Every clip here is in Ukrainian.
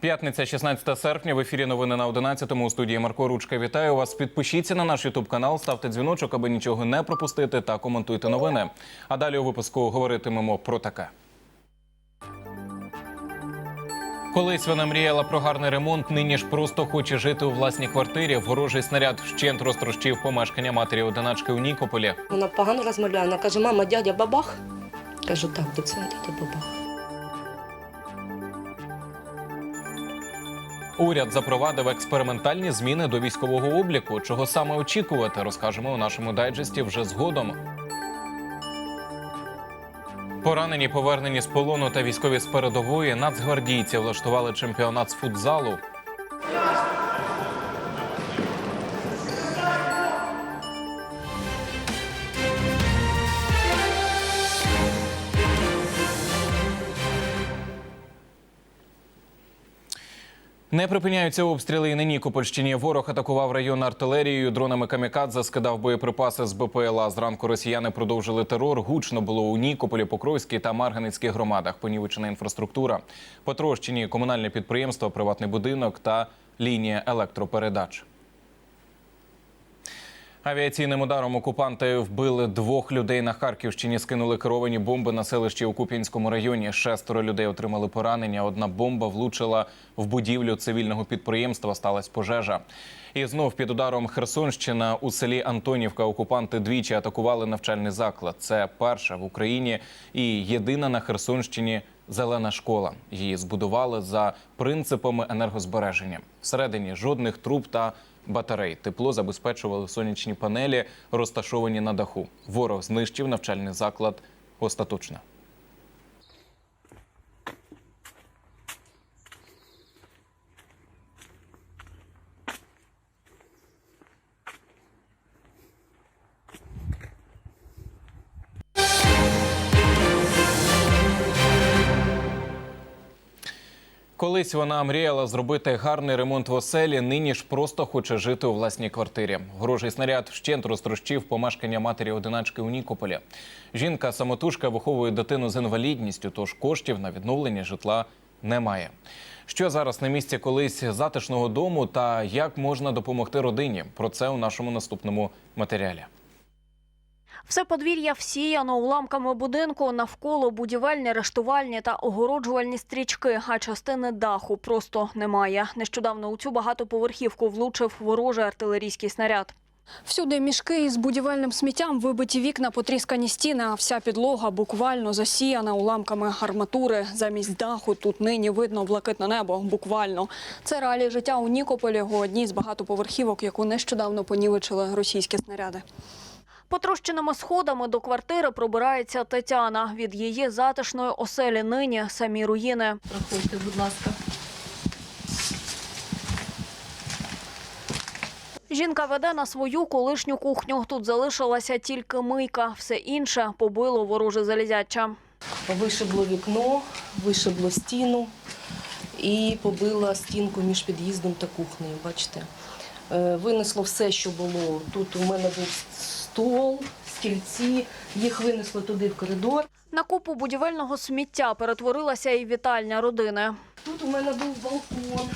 П'ятниця, 16 серпня. В ефірі новини на 11-му. У студії Марко Ручка. Вітаю вас. Підпишіться на наш Ютуб канал, ставте дзвіночок, аби нічого не пропустити, та коментуйте новини. А далі у випуску говоритимемо про таке. Колись вона мріяла про гарний ремонт. Нині ж просто хоче жити у власній квартирі. Ворожий снаряд вщент розтрощив помешкання матері одиначки у Нікополі. Вона погано розмовляє. Вона каже, мама, дядя бабах. Кажу, так, до цього дядя бабах. Уряд запровадив експериментальні зміни до військового обліку. Чого саме очікувати, розкажемо у нашому дайджесті вже згодом. Поранені, повернені з полону та військові з передової нацгвардійці влаштували чемпіонат з футзалу. Не припиняються обстріли і на Нікопольщині. Ворог атакував район артилерією, дронами камікадзе скидав боєприпаси з БПЛА. Зранку росіяни продовжили терор. Гучно було у Нікополі, Покровській та Марганецьких громадах. Понівечена інфраструктура, потрощені комунальне підприємство, приватний будинок та лінія електропередач. Авіаційним ударом окупанти вбили двох людей на Харківщині. Скинули керовані бомби на селищі у Куп'янському районі. Шестеро людей отримали поранення. Одна бомба влучила в будівлю цивільного підприємства. Сталася пожежа. І знов під ударом Херсонщина у селі Антонівка окупанти двічі атакували навчальний заклад. Це перша в Україні і єдина на Херсонщині зелена школа. Її збудували за принципами енергозбереження. Всередині жодних труб та батарей. Тепло забезпечували сонячні панелі, розташовані на даху. Ворог знищив навчальний заклад остаточно. Колись вона мріяла зробити гарний ремонт в оселі. Нині ж просто хоче жити у власній квартирі. Ворожий снаряд вщент розтрощив помешкання матері одиначки у Нікополі. Жінка самотужка виховує дитину з інвалідністю, тож коштів на відновлення житла немає. Що зараз на місці колись затишного дому та як можна допомогти родині? Про це у нашому наступному матеріалі. Все подвір'я всіяно уламками будинку, навколо будівельні, рештувальні та огороджувальні стрічки, а частини даху просто немає. Нещодавно у цю багатоповерхівку влучив ворожий артилерійський снаряд. Всюди мішки із будівельним сміттям, вибиті вікна, потріскані стіни, а вся підлога буквально засіяна уламками арматури. Замість даху тут нині видно блакитне небо. Буквально це реалії життя у Нікополі у одній з багатоповерхівок, яку нещодавно понівечили російські снаряди. Потрощеними сходами до квартири пробирається Тетяна. Від її затишної оселі нині самі руїни. Проходьте, будь ласка. Жінка веде на свою колишню кухню. Тут залишилася тільки мийка. Все інше побило вороже залізяча. Вишибло вікно, вишибло стіну і побила стінку між під'їздом та кухнею. Бачите, Е, винесло все, що було. Тут у мене був стол, стільці, їх винесло туди в коридор. На купу будівельного сміття перетворилася і вітальня родини. Тут у мене був балкон.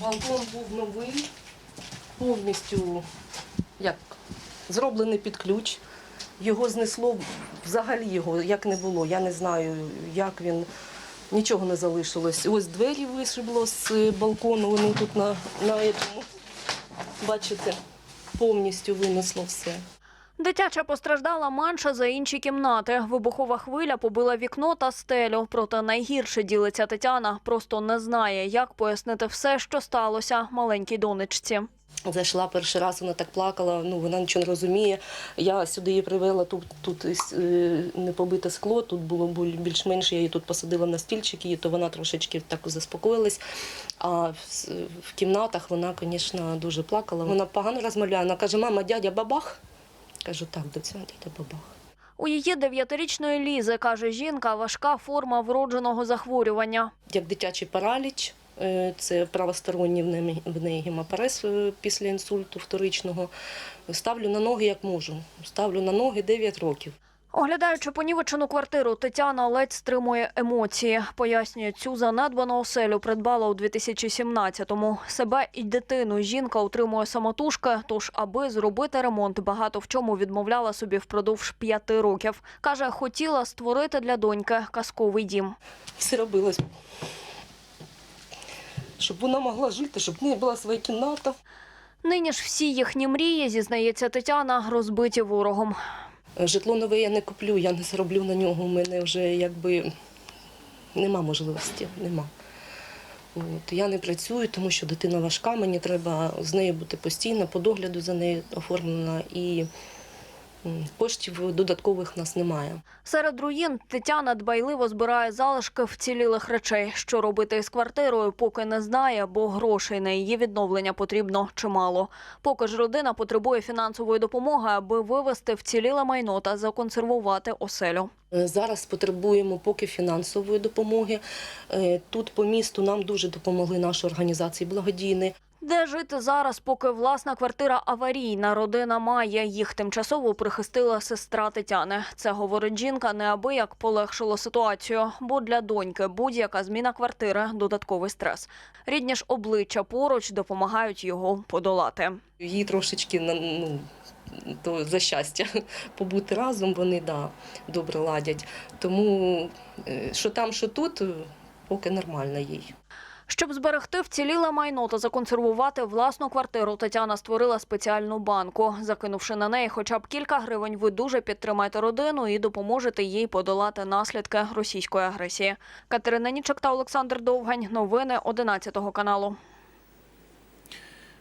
Балкон був новий, повністю як зроблений під ключ. Його знесло взагалі його як не було. Я не знаю, як він. Нічого не залишилось. Ось двері вишибло з балкону, вони тут на, на цьому. Бачите, повністю винесло все. Дитяча постраждала менше за інші кімнати. Вибухова хвиля побила вікно та стелю. Проте найгірше ділиться Тетяна. Просто не знає, як пояснити все, що сталося маленькій донечці. Зайшла перший раз, вона так плакала, ну вона нічого не розуміє. Я сюди її привела, тут, тут е, не побите скло, тут було більш-менш, я її тут посадила на стільчик, і то вона трошечки так заспокоїлась. А в, в кімнатах вона, звісно, дуже плакала. Вона погано розмовляє. Вона каже, мама, дядя бабах. Кажу, так, до цього дядя бабах. У її дев'ятирічної Лізи, каже жінка, важка форма вродженого захворювання. Як дитячий параліч, це правосторонній в неї, в неї гемопарез е, після інсульту вторичного. Ставлю на ноги як можу. Ставлю на ноги 9 років. Оглядаючи понівечену квартиру, Тетяна ледь стримує емоції. Пояснює, цю занедбану оселю придбала у 2017-му. Себе і дитину жінка утримує самотужки, тож, аби зробити ремонт, багато в чому відмовляла собі впродовж п'яти років. Каже, хотіла створити для доньки казковий дім. Все робилось. Щоб вона могла жити, щоб в неї була своя кімната. Нині ж всі їхні мрії, зізнається Тетяна, розбиті ворогом. Житло нове я не куплю, я не зароблю на нього. У мене вже якби нема можливості, нема. От. Я не працюю, тому що дитина важка, мені треба з нею бути постійно, по догляду за нею оформлена і коштів додаткових в нас немає. Серед руїн Тетяна дбайливо збирає залишки вцілілих речей. Що робити із квартирою, поки не знає, бо грошей на її відновлення потрібно чимало. Поки ж родина потребує фінансової допомоги, аби вивезти вціліле майно та законсервувати оселю. Е, Зараз потребуємо поки фінансової допомоги. Е, Тут по місту нам дуже допомогли наші організації благодійні. Де жити зараз, поки власна квартира аварійна, родина має. Їх тимчасово прихистила сестра Тетяни. Це, говорить жінка, неабияк полегшило ситуацію, бо для доньки будь-яка зміна квартири – додатковий стрес. Рідні ж обличчя поруч допомагають його подолати. Їй трошечки ну, то за щастя побути разом, вони да, добре ладять. Тому е, що там, що тут, поки нормально їй. Щоб зберегти вціліле майно та законсервувати власну квартиру, Тетяна створила спеціальну банку. Закинувши на неї хоча б кілька гривень, ви дуже підтримаєте родину і допоможете їй подолати наслідки російської агресії. Катерина Нічок та Олександр Довгань. Новини 11 каналу.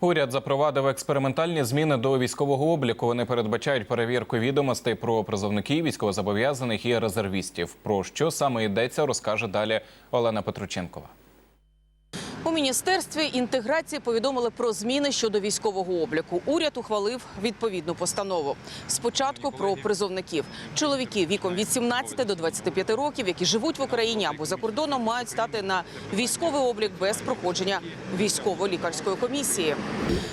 Уряд запровадив експериментальні зміни до військового обліку. Вони передбачають перевірку відомостей про призовників, військовозобов'язаних і резервістів. Про що саме йдеться, розкаже далі Олена Петрученкова. У міністерстві інтеграції повідомили про зміни щодо військового обліку. Уряд ухвалив відповідну постанову. Спочатку про призовників. Чоловіки віком від 17 до 25 років, які живуть в Україні або за кордоном, мають стати на військовий облік без проходження військово-лікарської комісії.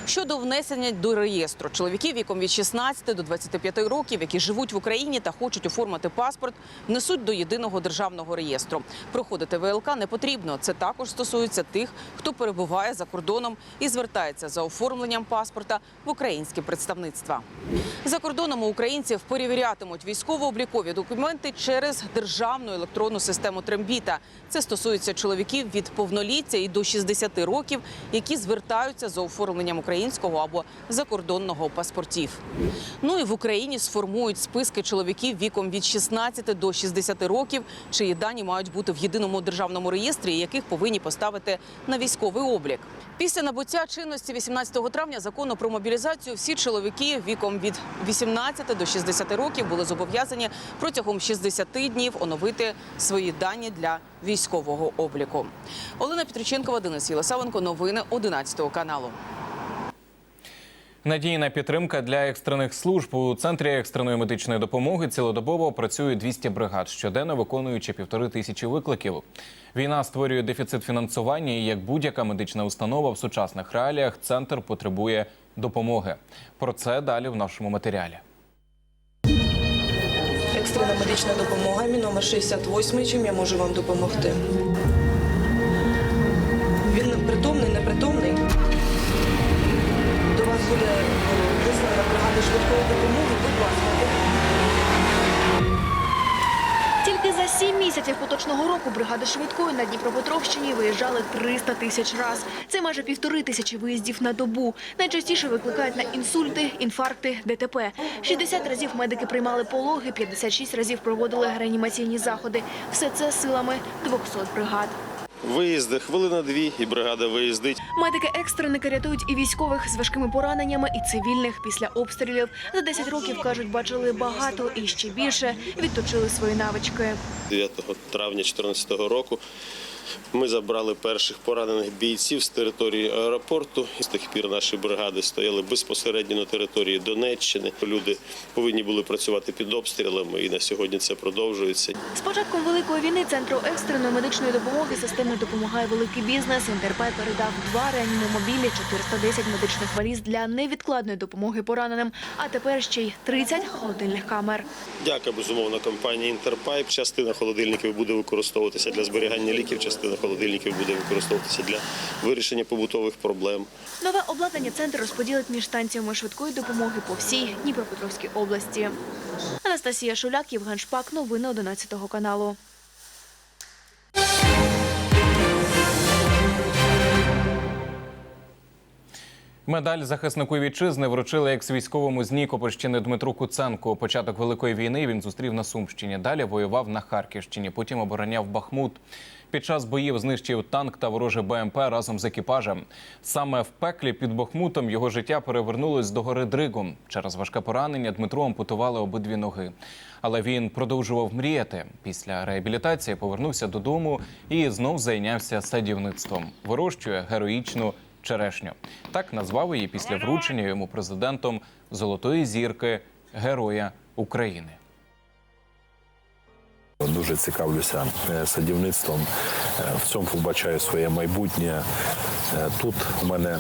Щодо внесення до реєстру чоловіків віком від 16 до 25 років, які живуть в Україні та хочуть оформити паспорт, внесуть до єдиного державного реєстру. Проходити ВЛК не потрібно. Це також стосується тих, хто перебуває за кордоном і звертається за оформленням паспорта в українські представництва. За кордоном українців перевірятимуть військово-облікові документи через державну електронну систему Трембіта. Це стосується чоловіків від повноліття і до 60 років, які звертаються за оформленням українського або закордонного паспортів. Ну і в Україні сформують списки чоловіків віком від 16 до 60 років, чиї дані мають бути в єдиному державному реєстрі, яких повинні поставити на військовий облік. Після набуття чинності 18 травня закону про мобілізацію всі чоловіки віком від 18 до 60 років були зобов'язані протягом 60 днів оновити свої дані для військового обліку. Олена Петриченкова, Денис Єлисавенко. Новини 11 каналу. Надійна підтримка для екстрених служб у центрі екстреної медичної допомоги цілодобово працює 200 бригад, щоденно виконуючи півтори тисячі викликів. Війна створює дефіцит фінансування, і як будь-яка медична установа в сучасних реаліях, центр потребує допомоги. Про це далі в нашому матеріалі. Екстрена медична допомога, мій номер 68, чим я можу вам допомогти. Він притомний, непритомний. Буде е, бригада швидкої допомоги, будь ласка. Тільки за сім місяців поточного року бригади швидкої на Дніпропетровщині виїжджали 300 тисяч раз. Це майже півтори тисячі виїздів на добу. Найчастіше викликають на інсульти, інфаркти, ДТП. 60 разів медики приймали пологи, 56 разів проводили реанімаційні заходи. Все це силами 200 бригад. Виїзди хвилина дві, і бригада виїздить. Медики екстреники рятують і військових з важкими пораненнями, і цивільних після обстрілів. За 10 років, кажуть, бачили багато і ще більше відточили свої навички. 9 травня 2014 року Ми забрали перших поранених бійців з території аеропорту. З тих пір наші бригади стояли безпосередньо на території Донеччини. Люди повинні були працювати під обстрілами, і на сьогодні це продовжується. З початком Великої війни Центру екстреної медичної допомоги системно допомагає великий бізнес. Інтерпай передав два реанімомобілі, 410 медичних валіз для невідкладної допомоги пораненим, а тепер ще й 30 холодильних камер. Дяка безумовно компанії Інтерпайп. Частина холодильників буде використовуватися для зберігання ліків, частина холодильників буде використовуватися для вирішення побутових проблем. Нове обладнання центр розподілить між станціями швидкої допомоги по всій Дніпропетровській області. Анастасія Шуляк, Євген Шпак. Новини 11 каналу. Медаль захиснику вітчизни вручили екс-військовому з Нікопольщини Дмитру Куценку. Початок великої війни він зустрів на Сумщині. Далі воював на Харківщині. Потім обороняв Бахмут. Під час боїв знищив танк та вороже БМП разом з екіпажем. Саме в пеклі під Бахмутом його життя перевернулось до гори Дригом. Через важке поранення Дмитру ампутували обидві ноги. Але він продовжував мріяти. Після реабілітації повернувся додому і знов зайнявся садівництвом. Вирощує героїчну черешню. Так назвав її після вручення йому президентом Золотої зірки Героя України. Дуже цікавлюся е, садівництвом. Е, В цьому побачаю своє майбутнє. Е, Тут у мене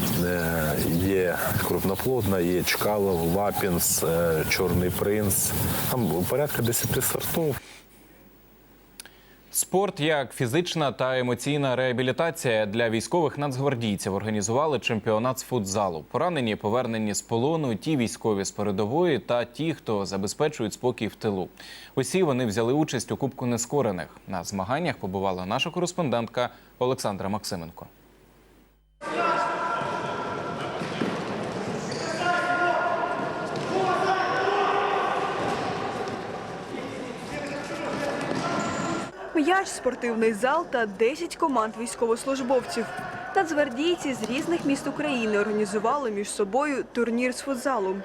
є крупноплодна, є Чкалов, Лапінс, Чорний принц. Там порядка 10 сортів. Спорт як фізична та емоційна реабілітація для військових нацгвардійців організували чемпіонат з футзалу. Поранені, повернені з полону, ті військові з передової та ті, хто забезпечують спокій в тилу. Усі вони взяли участь у Кубку Нескорених. На змаганнях побувала наша кореспондентка Олександра Максименко. М'яч, спортивний зал та 10 команд військовослужбовців. Нацгвардійці з різних міст України організували між собою турнір з футзалу.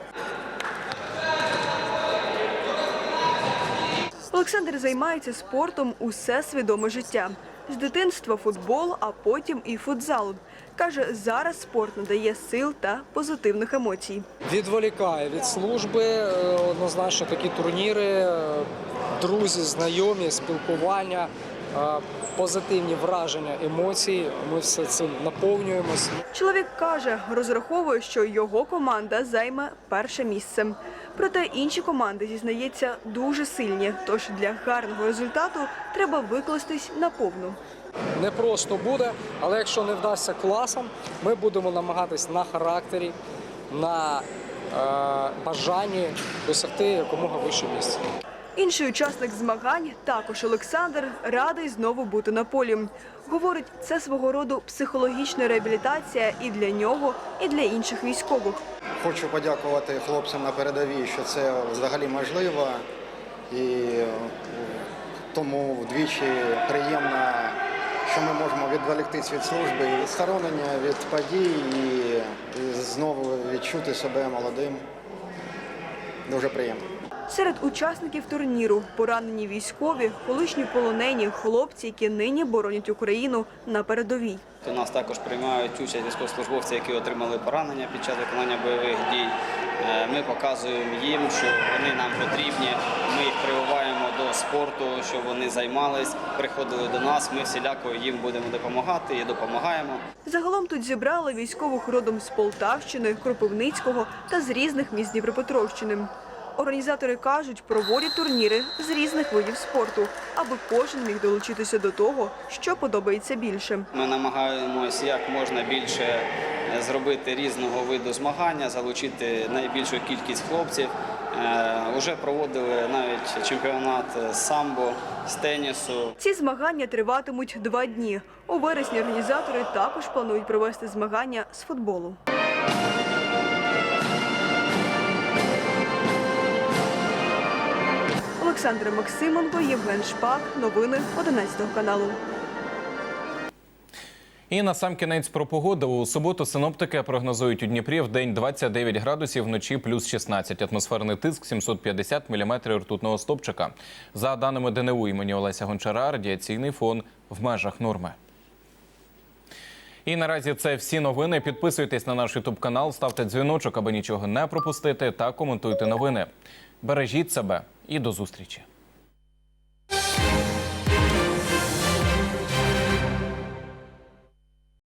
Олександр займається спортом усе свідоме життя. З дитинства футбол, а потім і футзал. Каже, зараз спорт надає сил та позитивних емоцій. Відволікає від служби, е, однозначно такі турніри, е, друзі, знайомі, спілкування, позитивні враження, емоції. Ми все цим наповнюємося. Чоловік каже, розраховує, що його команда займе перше місце. Проте інші команди зізнається дуже сильні. Тож для гарного результату треба викластись наповну. Не просто буде, але якщо не вдасться класом, ми будемо намагатись на характері, на е, бажанні досягти якомога вище місця. Інший учасник змагань, також Олександр, радий знову бути на полі. Говорить, це свого роду психологічна реабілітація і для нього, і для інших військових. Хочу подякувати хлопцям на передовій, що це взагалі можливо. І е, тому вдвічі приємно, що ми можемо відволіктись від служби і відсторонення від подій і, і знову відчути себе молодим. Дуже приємно. Серед учасників турніру поранені військові, колишні полонені, хлопці, які нині боронять Україну на передовій. У нас також приймають участь військовослужбовці, які отримали поранення під час виконання бойових дій. Е, Ми показуємо їм, що вони нам потрібні. Ми їх прививаємо до спорту, щоб вони займались, приходили до нас. Ми всіляко їм будемо допомагати і допомагаємо. Загалом тут зібрали військових родом з Полтавщини, Кропивницького та з різних міст Дніпропетровщини. Організатори кажуть, проводять турніри з різних видів спорту, аби кожен міг долучитися до того, що подобається більше. Ми намагаємось як можна більше зробити різного виду змагання, залучити найбільшу кількість хлопців. Е, Уже проводили навіть чемпіонат з самбо, з тенісу. Ці змагання триватимуть два дні. У вересні організатори також планують провести змагання з футболу. Олександра Максименко, Євген Шпак. Новини 11 каналу. І на сам кінець про погоду. У суботу синоптики прогнозують у Дніпрі в день 29 градусів, вночі плюс 16. Атмосферний тиск 750 міліметрів ртутного стопчика. За даними ДНУ імені Олеся Гончара, радіаційний фон в межах норми. І наразі це всі новини. Підписуйтесь на наш ютуб канал, ставте дзвіночок, аби нічого не пропустити, та коментуйте новини. Бережіть себе і до зустрічі.